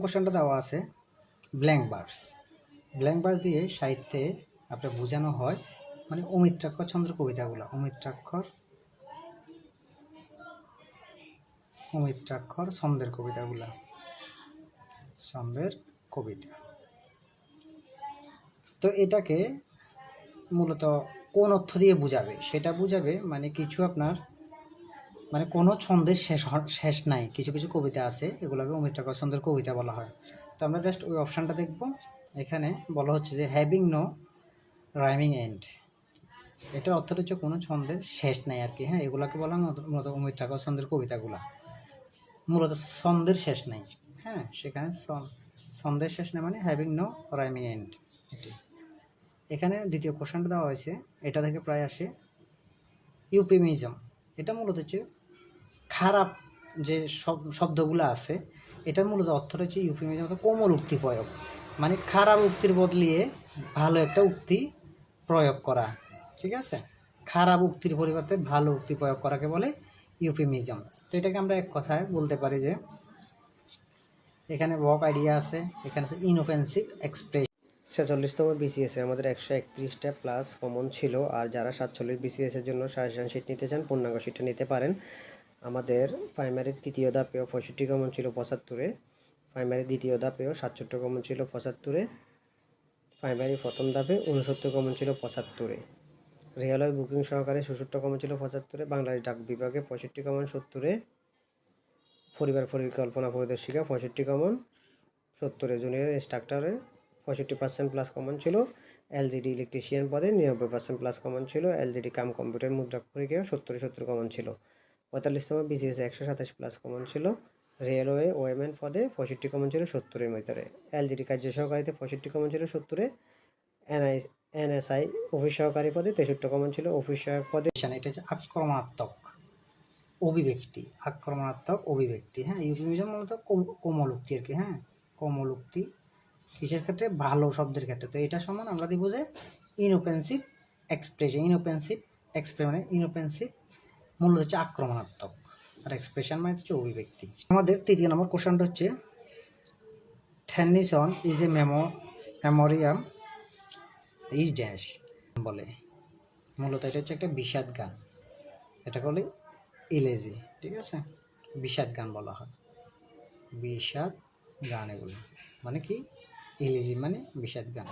কোশ্চেনটা দেওয়া আছে ব্ল্যাঙ্ক বার্স ব্ল্যাঙ্ক বার্স দিয়ে সাহিত্যে আপনার বোঝানো হয় মানে অমিত্রাক্ষর ছন্দের কবিতাগুলো। অমিত্রাক্ষর অমিত্রাক্ষর ছন্দের কবিতাগুলা। ছন্দের কবিতা। তো এটাকে মূলত কোন অর্থ দিয়ে বুঝাবে? সেটা বুঝাবে মানে কিছু আপনার মানে কোনো ছন্দের শেষ শেষ নাই। কিছু কিছু কবিতা আছে, এগুলোকে অমিত্রাক্ষর ছন্দের কবিতা বলা হয়। তো আমরা জাস্ট ওই অপশানটা দেখব। এখানে বলা হচ্ছে যে হ্যাভিং নো রাইমিং এন্ড এটার অর্থটা হচ্ছে কোনো ছন্দের শেষ নাই আর কি হ্যাঁ? এগুলোকে বলা মূলত- অমিত্রাক্ষর ছন্দের কবিতাগুলা। মূলত ছন্দের শেষ নাই হ্যাঁ? সেখানে ছন- ছন্দের শেষ নাই মানে হ্যাভিং নো রাইমিং এন্ড এখানে দ্বিতীয় কোশ্চেনটা দেওয়া হয়েছে। এটা থেকে প্রায় আসে। ইউপেমিজম। এটা মূলত হচ্ছে খারাপ যে শব্দগুলো আছে এটার মূলত অর্থটা হচ্ছে ইউফেমিজম অর্থাৎ কোমল উক্তি প্রয়োগ। মানে খারাপ উক্তির বদলিয়ে ভালো একটা উক্তি প্রয়োগ করা, ঠিক আছে? খারাপ উক্তির পরিবর্তে ভালো উক্তি প্রয়োগ করাকে বলে ইউফেমিজম তো এটাকে আমরা এক কথায় বলতে পারি যে, এখানে ওয়াক আইডিয়া আছে, এখানে আছে ইনঅফেন্সিভ এক্সপ্রেস ছেচল্লিশতম বিসিএসে আমাদের একশো একত্রিশটা প্লাস কমন ছিল, আর যারা সাতচল্লিশ বিসিএসের জন্য সাজেশন শিট নিতে চান, পূর্ণাঙ্গ শিটটা নিতে পারেন। আমাদের প্রাইমারির তৃতীয় ধাপেও পঁয়ষট্টি কমন ছিল পঁচাত্তরে প্রাইমারি দ্বিতীয় ধাপেও সাতষট্টি কমন ছিল পঁচাত্তরে প্রাইমারি প্রথম ধাপে উনসত্তর কমন ছিল পঁচাত্তরে। রেলওয়ে বুকিং সহকারে ষষট্টি কমন ছিল পঁচাত্তরে, বাংলাদেশ ডাক বিভাগে পঁয়ষট্টি কমন সত্তরে, পরিবার পরিকল্পনা পরিদর্শিকা পঁয়ষট্টি কমন সত্তরে জুনিয়র ইনস্ট্রাক্টরে পঁয়ষট্টি পার্সেন্ট প্লাস কমন ছিল এলজিডি ইলেকট্রিশিয়ান পদে নিরানব্বই পার্সেন্ট প্লাস কমন ছিল এলজিডি কাম কম্পিউটার মুদ্রা মুদ্রাক্ষরিকেও সত্তরে সত্তর কমন ছিল। পঁয়তাল্লিশতম বিসিএস একশো সাতাশ প্লাস কমন ছিল। রেলওয়ে ওয়েমেন পদে পঁয়ষট্টি কমন ছিল সত্তরের ভিতরে। এলজিডি কার্য সহকারীতে পঁয়ষট্টি কমন ছিল সত্তরে। এনআই এনএসআই অফিস সহকারী পদে তেষট্টি কমন ছিল অফিস সহায়ক পদে এটা হচ্ছে আক্রমণাত্মক অভিব্যক্তি। আক্রমণাত্মক অভিব্যক্তি হ্যাঁ? ইউফেমিজম মূলত কোম- কোমল উক্তি আর কি হ্যাঁ? কোমল উক্তি। কিসের ক্ষেত্রে? ভালো শব্দের ক্ষেত্রে। তো এটা সমান আমরা দিব যে ইনোপেন্সিভ এক্সপ্রেশন ইনোপেন্সিভ এক্সপ্রে মানে ইনোপেন্সিভ মূলত হচ্ছে আক্রমণাত্মক। আর এক্সপ্রেশন মানে হচ্ছে অভিব্যক্তি। আমাদের তৃতীয় নম্বর কোশ্চেনটা হচ্ছে Tennyson is a memo memoriam is dash বলে। মূলত এটা হচ্ছে একটা বিষাদ গান। এটাকে বলে ইলেজি, ঠিক আছে? বিষাদ গান বলা হয়। বিষাদ গান এগুলো। মানে কি? ইলেজি মানে বিষাদ গান।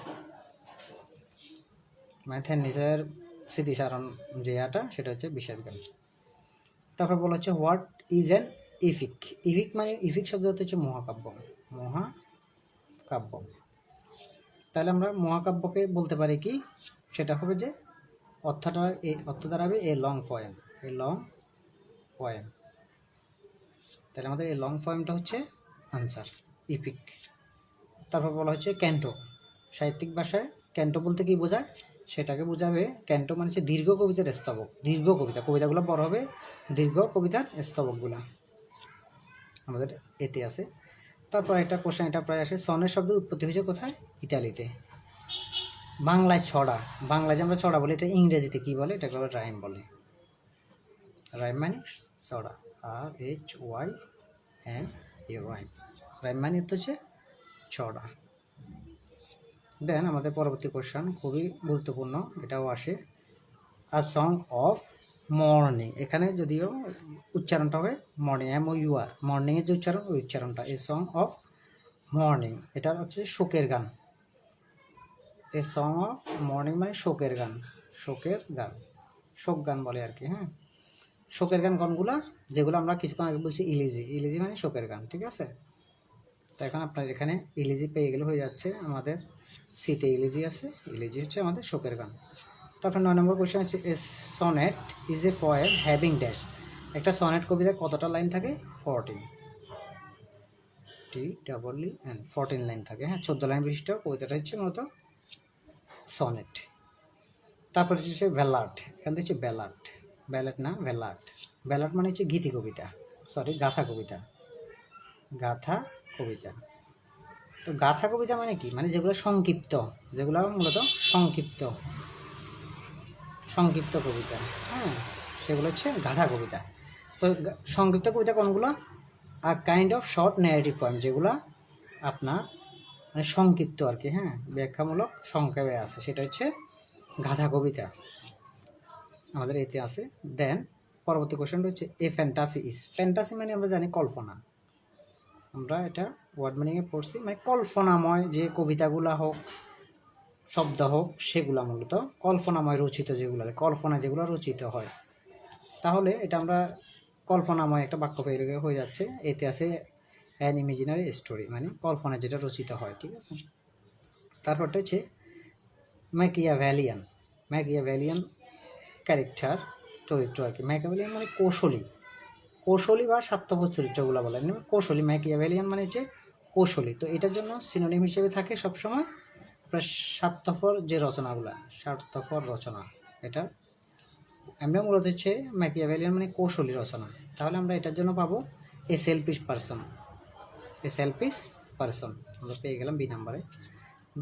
মানে থ্যানিসের স্মৃতিচারণ যে আটা, সেটা হচ্ছে বিষাদ গান। তারপর বলা হচ্ছে what is an epic epic মানে ইফিক শব্দ হচ্ছে মহাকাব্য। মহাকাব্য। তাহলে আমরা মহাকাব্যকে বলতে পারি কি? সেটা হবে যে অর্থটা, এই অর্থ দাঁড়াবে a long poem a long poem তাহলে আমাদের এই লং পয়েমটা হচ্ছে আনসার ইপিক তারপর বলা হচ্ছে ক্যান্টো সাহিত্যিক ভাষায় ক্যান্টো বলতে কি বোঝায়? সেটাকে বোঝাবে ক্যান্টো মানে হচ্ছে দীর্ঘ কবিতার স্তবক, দীর্ঘ কবিতা। কবিতাগুলো বড় হবে, দীর্ঘ কবিতার স্তবকগুলা। আমাদের এতে আছে। তারপর একটা কোশ্চেন এটা প্রায় আসে সনের শব্দের উৎপত্তি হয়েছে কোথায়? ইতালিতে। বাংলায় ছড়া, বাংলায় যে আমরা ছড়া বলি, এটা ইংরেজিতে কি বলে? এটাকে বলে রাইম বলে। রাইম মানে ছড়া। R H Y M E rhyme rhyme মানে হচ্ছে ছড়া। দেন আমাদের পরবর্তী কোশ্চেন খুবই গুরুত্বপূর্ণ, এটাও আসে। আ সং অফ মর্নিং এখানে যদিও উচ্চারণটা হবে mourning M O U R মর্নিংয়ের যে উচ্চারণ, ওই উচ্চারণটা এ সং অফ মর্নিং এটা হচ্ছে শোকের গান। এ সং অফ মর্নিং মানে শোকের গান শোকের গান, শোক গান বলে আর কি হ্যাঁ? শোকের গান গানগুলো, যেগুলো আমরা কিছুক্ষণ আগে বলছি ইলিজি ইলিজি মানে শোকের গান, ঠিক আছে? তো এখন আপনার এখানে ইলিজি পেয়ে গেলে হয়ে যাচ্ছে আমাদের সিতে ইলিজি আছে, ইলিজি হচ্ছে আমাদের শোকের গান। তারপর নয় নম্বর কোশ্চেন হচ্ছে sonnet is a poem having dash. একটা সনেট কবিতায় কতটা লাইন থাকে? Fourteen. T double N fourteen line থাকে। হ্যাঁ চোদ্দ লাইন বিশিষ্ট কবিতাটা হচ্ছে মূলত সনেট। তারপর হচ্ছে ভ্যালাট এখান থেকে হচ্ছে ব্যালাট ব্যালেট না ভ্যালাট ব্যালাট মানে হচ্ছে গীতি কবিতা। সরি, গাথা কবিতা। গাথা কবিতা। তো গাথা কবিতা মানে কি? মানে যেগুলো সংক্ষিপ্ত, যেগুলো মূলত সংক্ষিপ্ত। সংক্ষিপ্ত কবিতা হ্যাঁ? সেগুলো হচ্ছে গাথা কবিতা। তো সংক্ষিপ্ত কবিতা কোনগুলো? আর kind of short narrative poem যেগুলো আপনার মানে সংক্ষিপ্ত আর কি হ্যাঁ? ব্যাখ্যামূলক সংক্ষেপে আছে। সেটা হচ্ছে গাথা কবিতা। আমাদের এতে আছে। দেন পরবর্তী কোশ্চেনটা হচ্ছে এ ফ্যান্টাসি ইস ফ্যান্টাসি মানে আমরা জানি কল্পনা। আমরা এটা ওয়ার্ড মিনিংয়ে পড়ছি মানে কল্পনাময় যে কবিতাগুলা হোক, শব্দ হোক, সেগুলা মূলত কল্পনাময় রচিত যেগুলো কল্পনা যেগুলো রচিত হয়। তাহলে এটা আমরা কল্পনাময় একটা বাক্য পেয়ে হয়ে যাচ্ছে, এতে আছে অ্যান ইমেজিনারি স্টোরি মানে কল্পনা যেটা রচিত হয়, ঠিক আছে? তারপরটা হচ্ছে Machiavellian Machiavellian character চরিত্র আর কি। ম্যাকিয়াভ্যালিয়ান মানে কৌশলী। কৌশলী বা স্বার্থপর চরিত্রগুলো বলে কৌশলী ম্যাকিয়াভ্যালিয়ান মানে হচ্ছে কৌশলী। তো এটার জন্য সিনোনিম হিসেবে থাকে সবসময় আপনার স্বার্থপর যে রচনাগুলা, স্বার্থপর রচনা এটা। আমরা মূলত হচ্ছে ম্যাকিয়াভ্যালিয়ান মানে কৌশলী রচনা। তাহলে আমরা এটার জন্য পাবো a selfish person. A selfish person, আমরা পেয়ে গেলাম বি নাম্বারে।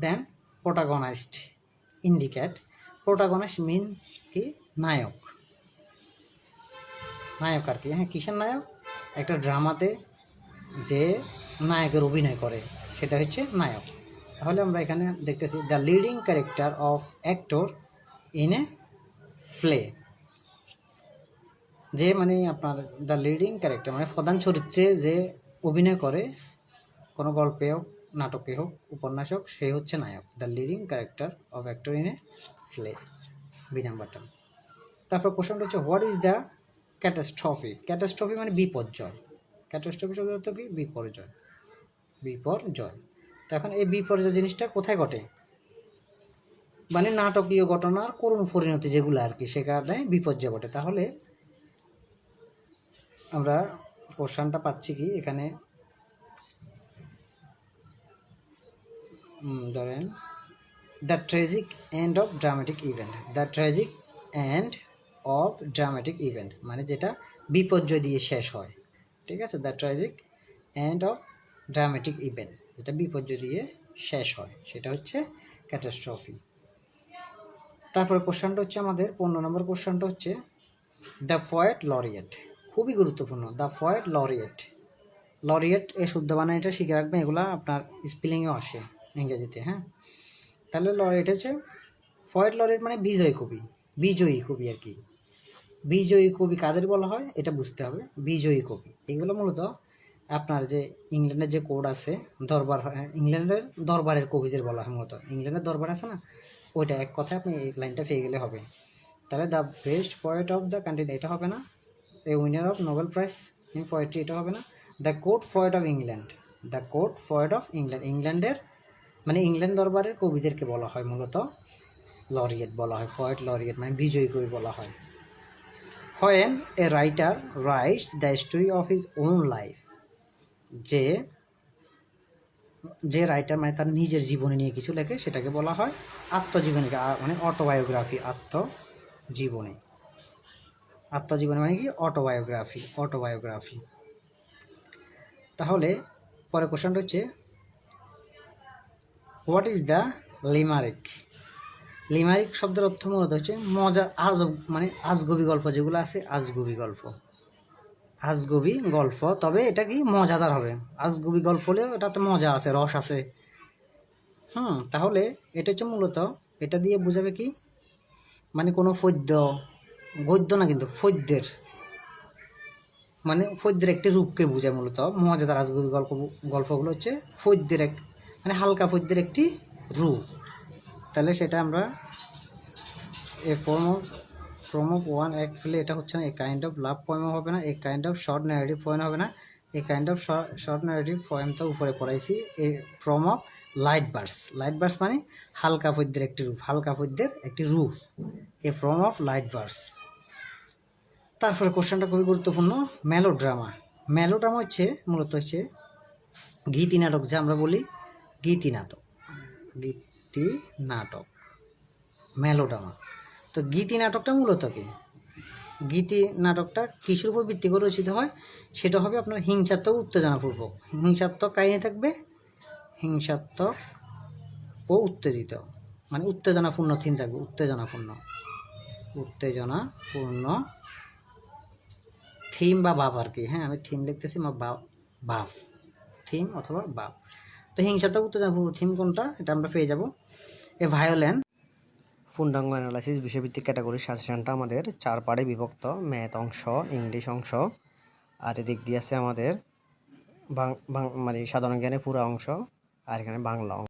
দেন প্রোটাগনাইজড ইন্ডিকেট। প্রোটাগনাইস্ট মিন কি? নায়ক। নায়ক আর কি। হ্যাঁ কিসের নায়ক? একটা ড্রামাতে যে নায়কের অভিনয় করে, সেটা হচ্ছে নায়ক। তাহলে আমরা এখানে দেখতেছি, the leading character of actor in a play. যে মানে আপনার দ্য লিডিং ক্যারেক্টার মানে প্রধান চরিত্রে যে অভিনয় করে, কোনো গল্পে হোক, নাটকে হোক, উপন্যাস হোক, সে হচ্ছে নায়ক। The leading character of actor in a play. B নাম্বারটা। তারপর কোশ্চেনটা হচ্ছে, what is the catastrophe. Catastrophe মানে বিপর্যয়। ক্যাটাস্ট্রফি শব্দ অর্থ কি? বিপর্যয়। বিপর্যয়। তো এখন এই বিপর্যয় জিনিসটা কোথায় ঘটে? মানে নাটকীয় ঘটনার করুণ পরিণতি যেগুলো আর কি, সে কারণে বিপর্যয় ঘটে। তাহলে আমরা কোশ্চানটা পাচ্ছি কি? এখানে ধরেন the tragic end of dramatic event the tragic end of dramatic event মানে যেটা বিপর্যয় দিয়ে শেষ হয়, ঠিক আছে? The tragic end of dramatic event যেটা বিপর্যয় দিয়ে শেষ হয়, সেটা হচ্ছে ক্যাটাস্ট্রফি তারপরে কোশ্চেনটা হচ্ছে আমাদের, পনেরো নম্বর কোশ্চেনটা হচ্ছে দ্য ফয়েট লরিয়েট খুবই গুরুত্বপূর্ণ দ্য ফয়েট লরিয়েট লরিয়েট এই শুদ্ধ বানানটা শিখে রাখবেন, এগুলো আপনার স্পেলিংয়েও আসে ইংরেজিতে হ্যাঁ? তাহলে লরিয়েট হচ্ছে ফয়েট লরিয়েট মানে বিজয়ী কবি বিজয়ী কবি আর কি। বিজয়ী কবি কাদের বলা হয়? এটা বুঝতে হবে। বিজয়ী কবি। এগুলো মূলত আপনার যে ইংল্যান্ডের যে কোড আছে, দরবার, হয়, ইংল্যান্ডের দরবারের কবিদের বলা হয় মূলত। ইংল্যান্ডের দরবার আছে না? ওইটা এক কথায় আপনি এই লাইনটা পেয়ে গেলে হবে। তাহলে the best poet of the country এটা হবে না? A winner of Nobel prize in poetry এটা হবে না? The court poet of England the court poet of England ইংল্যান্ডের মানে ইংল্যান্ড দরবারের কবিদেরকে বলা হয় মূলত। লরিয়েট বলা হয় ফয়েট লরিয়েট মানে বিজয়ী কবি বলা হয়। When a writer writes the story of his own life যে যে রাইটার মানে তার নিজের জীবনী নিয়ে কিছু লেখে, সেটাকে বলা হয় আত্মজীবনী মানে অটোবায়োগ্রাফি আত্মজীবনী। আত্মজীবনী মানে কি? অটোবায়োগ্রাফি অটোবায়োগ্রাফি তাহলে পরে কোশ্চেনটা হচ্ছে what is the limerick limerick শব্দের অর্থ মূলত হচ্ছে মজা, আজব মানে আজগবি গল্প, যেগুলো আছে আজগবি গল্প। আজগবি গল্প, তবে এটা কি মজাদার হবে? আজগবি গল্প হলেও এটাতে মজা আছে, রস আছে। হুম, তাহলে এটা হচ্ছে মূলত, এটা দিয়ে বোঝাবে কি? মানে কোনো পদ্য গদ্য না কিন্তু পদ্যের মানে পদ্যের একটি রূপকে বোঝায় মূলত। মজাদার আজগবি গল্প, গল্পগুলো হচ্ছে পদ্যের এক মানে হালকা পদ্যের একটি রূপ। তাহলে সেটা আমরা a form of of one এক ফেলে এটা হচ্ছে না এ কাইন্ড অফ লাভ পয়েমও হবে না a kind of short narrative poem হবে না a kind of short narrative poem তো উপরে পড়াইছি a form of light verse light verse মানে হালকা পদ্যের একটি রূপ, হালকা পদ্যের একটি রূপ a form of light verse তারপরে কোশ্চেনটা খুবই গুরুত্বপূর্ণ মেলোড্রামা মেলোড্রামা হচ্ছে, মূলত হচ্ছে গীতি নাটক যা আমরা বলি গীতি নাটক গীতি নাটক মেলোড্রামা তো গীতি নাটকটা মূলত কি? গীতি নাটকটা কিসের উপর ভিত্তি করে রচিত হয়? সেটা হবে আপনার হিংসাত্মক উত্তেজনাপূর্বক। হিংসাত্মক কাহিনী থাকবে, হিংসাত্মক ও উত্তেজিত। মানে উত্তেজনাপূর্ণ থিম থাকবে, উত্তেজনাপূর্ণ। উত্তেজনাপূর্ণ থিম বা ভাব আর কি। হ্যাঁ আমি থিম লিখতেছি বা ভাব থিম অথবা ভাব তো হিংসাত্মক উত্তেজনাপূর্ণ থিম কোনটা, এটা আমরা পেয়ে যাব। এ ভায়োলেন পূর্ণাঙ্গ অ্যানালাইসিস বিষয়ভিত্তিক ক্যাটাগরি সাজেশনটা আমাদের চার পারে বিভক্ত ম্যাথ অংশ ইংলিশ অংশ, আর এদিক দিয়ে আছে আমাদের মানে সাধারণ জ্ঞানের পুরো অংশ, আর এখানে বাংলা অংশ।